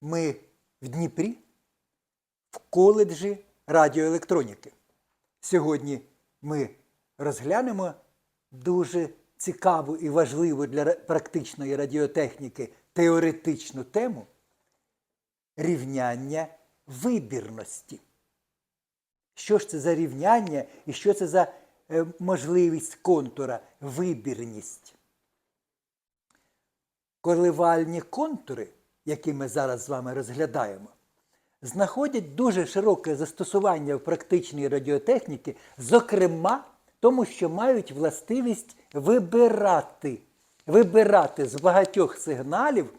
Ми в Дніпрі в коледжі радіоелектроніки. Сьогодні ми розглянемо дуже цікаву і важливу для практичної радіотехніки теоретичну тему рівняння вибірності. Що ж це за рівняння і що це за е, можливість контура вибірність? Коливальні контури, які ми зараз з вами розглядаємо, знаходять дуже широке застосування в практичній радіотехніці, зокрема, тому що мають властивість вибирати, вибирати з багатьох сигналів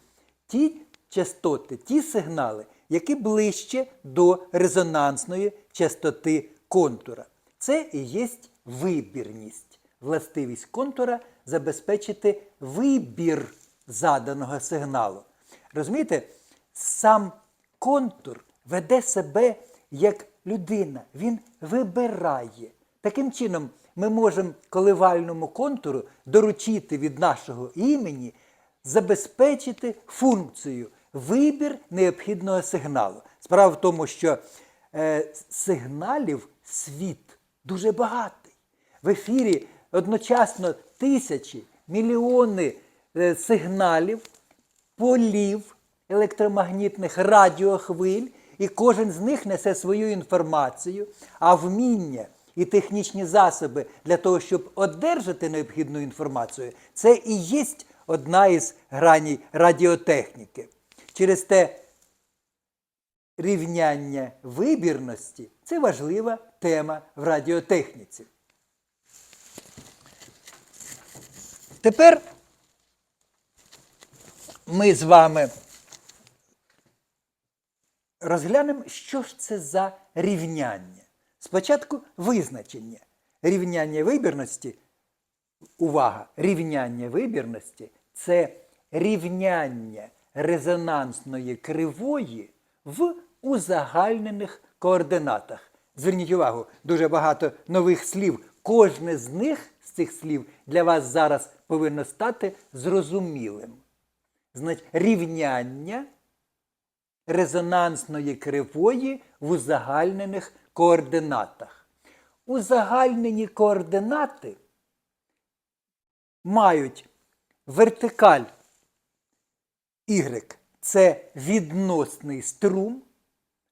ті частоти, ті сигнали, які ближче до резонансної частоти контура. Це і є вибірність. Властивість контура забезпечити вибір заданого сигналу. Розумієте, сам контур веде себе як людина, він вибирає. Таким чином, ми можемо коливальному контуру доручити від нашого імені забезпечити функцію вибір необхідного сигналу. Справа в тому, що е, сигналів світ дуже багатий. В ефірі одночасно тисячі, мільйони е, сигналів, полів електромагнітних радіохвиль, і кожен з них несе свою інформацію, а вміння і технічні засоби для того, щоб одержати необхідну інформацію, це і є одна із граней радіотехніки. Через те рівняння вибірності це важлива тема в радіотехніці. Тепер ми з вами розглянемо, що ж це за рівняння. Спочатку визначення. Рівняння вибірності, увага, рівняння вибірності це рівняння резонансної кривої в узагальнених координатах. Зверніть увагу, дуже багато нових слів. Кожне з них, з цих слів, для вас зараз повинно стати зрозумілим. Значить, рівняння резонансної кривої в узагальнених координатах. Узагальнені координати мають вертикаль Y це відносний струм,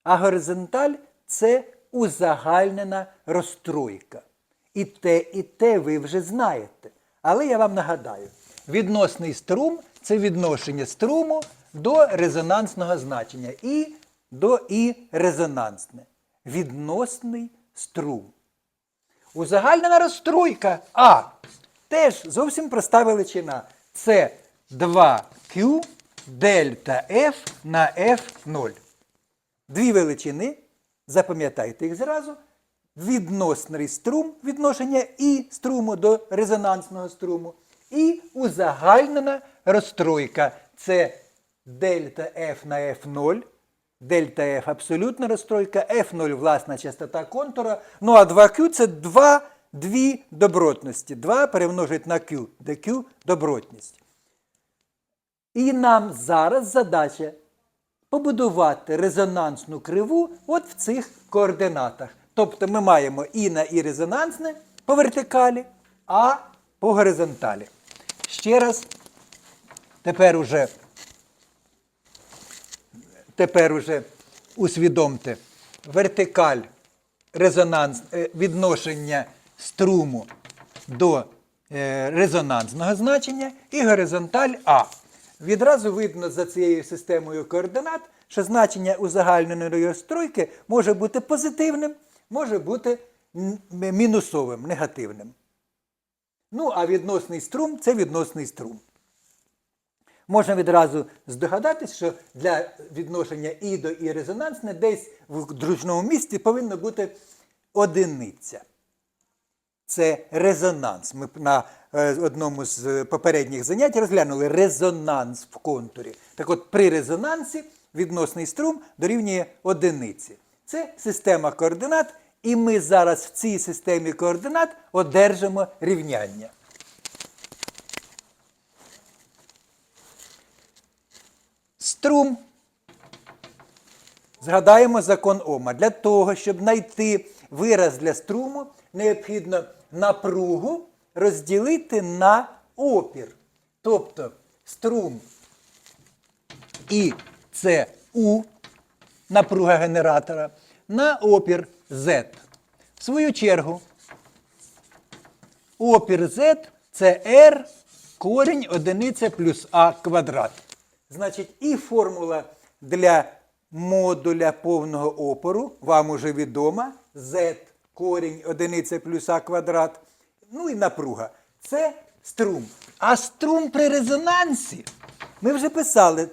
а горизонталь це узагальнена розстройка. І те, і те ви вже знаєте. Але я вам нагадаю, відносний струм це відношення струму до резонансного значення. І до і резонансне. Відносний струм. Узагальнена розстройка А. Теж зовсім проста величина. Це 2Q дельта F на F0. Дві величини. Запам'ятайте їх зразу. Відносний струм відношення і струму до резонансного струму. І узагальнена розстройка. Це дельта F на F0. Дельта F абсолютна розстройка, F0 власна частота контура. Ну а 2Q це 2 дві добротності. 2 перемножить на Q, де Q добротність. І нам зараз задача побудувати резонансну криву от в цих координатах. Тобто ми маємо і на і резонансне по вертикалі, а по горизонталі. Ще раз, тепер уже, тепер уже усвідомте, вертикаль резонанс, е, відношення струму до е, резонансного значення і горизонталь А. Відразу видно за цією системою координат, що значення узагальненої розстройки може бути позитивним, може бути мінусовим, негативним. Ну, а відносний струм це відносний струм. Можна відразу здогадатись, що для відношення і до і резонансне десь в дружному місці повинна бути одиниця. Це резонанс. Ми на е, одному з попередніх занять розглянули резонанс в контурі. Так от, при резонансі відносний струм дорівнює одиниці. Це система координат, і ми зараз в цій системі координат одержимо рівняння. Струм згадаємо закон Ома. Для того, щоб знайти вираз для струму, необхідно напругу розділити на опір. Тобто струм І це У, напруга генератора, на опір Z. В свою чергу, опір Z це R корінь одиниця плюс А квадрат. Значить, і формула для модуля повного опору вам уже відома. Z корінь одиниця плюс А квадрат. Ну і напруга. Це струм. А струм при резонансі ми вже писали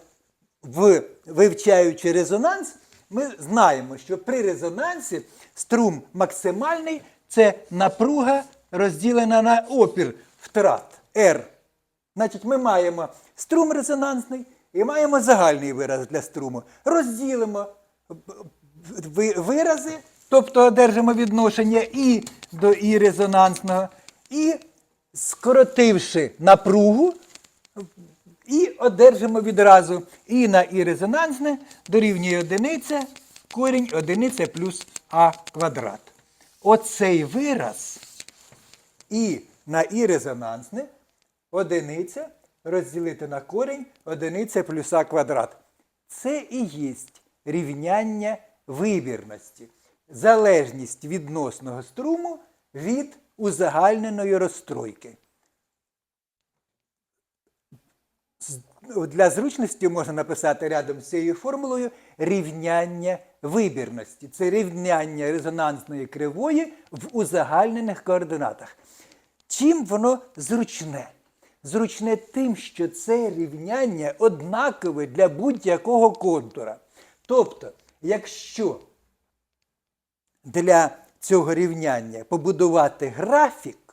в вивчаючи резонанс, ми знаємо, що при резонансі струм максимальний це напруга розділена на опір втрат R. Значить, ми маємо струм резонансний і маємо загальний вираз для струму. Розділимо вирази, тобто одержимо відношення і до і резонансного, і скоротивши напругу, і одержимо відразу і на і резонансне дорівнює одиниця, корінь одиниця плюс а квадрат. Оцей вираз і на і резонансне одиниця розділити на корінь одиниця плюс а квадрат. Це і є рівняння вибірності. Залежність відносного струму від узагальненої розстройки. Для зручності можна написати рядом з цією формулою рівняння вибірності. Це рівняння резонансної кривої в узагальнених координатах. Чим воно зручне? Зручне тим, що це рівняння однакове для будь-якого контура. Тобто, якщо для цього рівняння побудувати графік,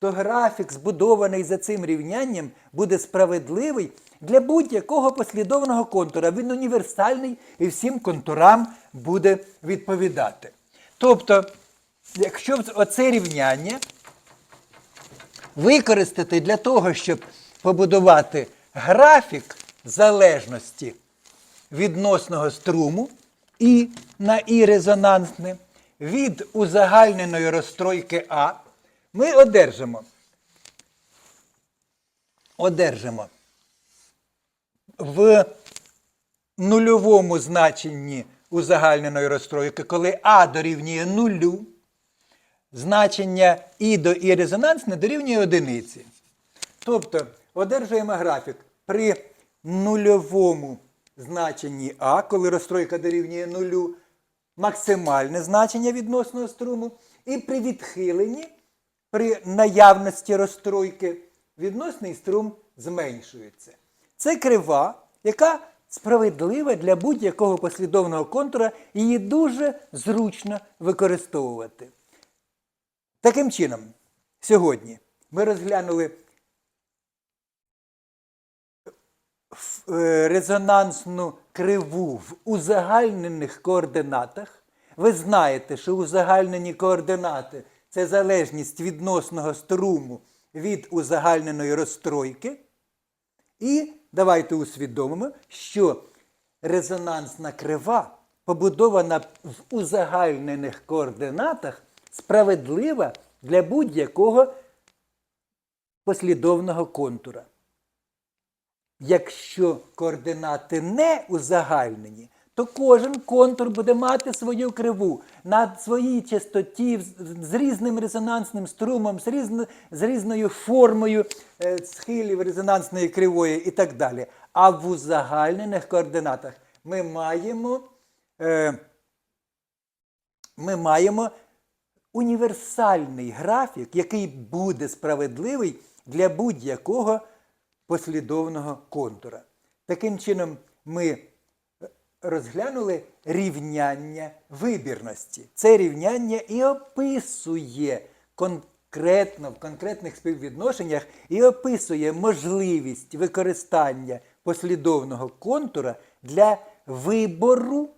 то графік, збудований за цим рівнянням, буде справедливий для будь-якого послідовного контура. Він універсальний і всім контурам буде відповідати. Тобто, якщо оце рівняння використати для того, щоб побудувати графік залежності відносного струму і на і резонансне від узагальненої розстройки А, ми одержимо. Одержимо в нульовому значенні узагальненої розстройки, коли А дорівнює нулю, значення І до І резонансне дорівнює одиниці. Тобто одержуємо графік при нульовому значенні А, коли розстройка дорівнює нулю, максимальне значення відносного струму, і при відхиленні, при наявності розстройки, відносний струм зменшується. Це крива, яка справедлива для будь-якого послідовного контура, і її дуже зручно використовувати. Таким чином, сьогодні ми розглянули е, резонансну криву в узагальнених координатах. Ви знаєте, що узагальнені координати це залежність відносного струму від узагальненої розстройки. І давайте усвідомимо, що резонансна крива, побудована в узагальнених координатах, справедлива для будь-якого послідовного контура. Якщо координати не узагальнені, то кожен контур буде мати свою криву на своїй частоті, з- різним резонансним струмом, з, різно, з різною формою е, схилів резонансної кривої і так далі. А в узагальнених координатах ми маємо, е, ми маємо універсальний графік, який буде справедливий для будь-якого послідовного контура. Таким чином, ми розглянули рівняння вибірності. Це рівняння і описує конкретно в конкретних співвідношеннях і описує можливість використання послідовного контура для вибору,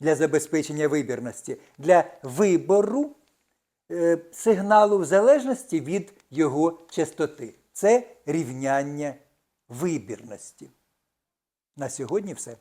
для забезпечення вибірності, для вибору е, сигналу в залежності від його частоти. Це рівняння вибірності. На сьогодні все.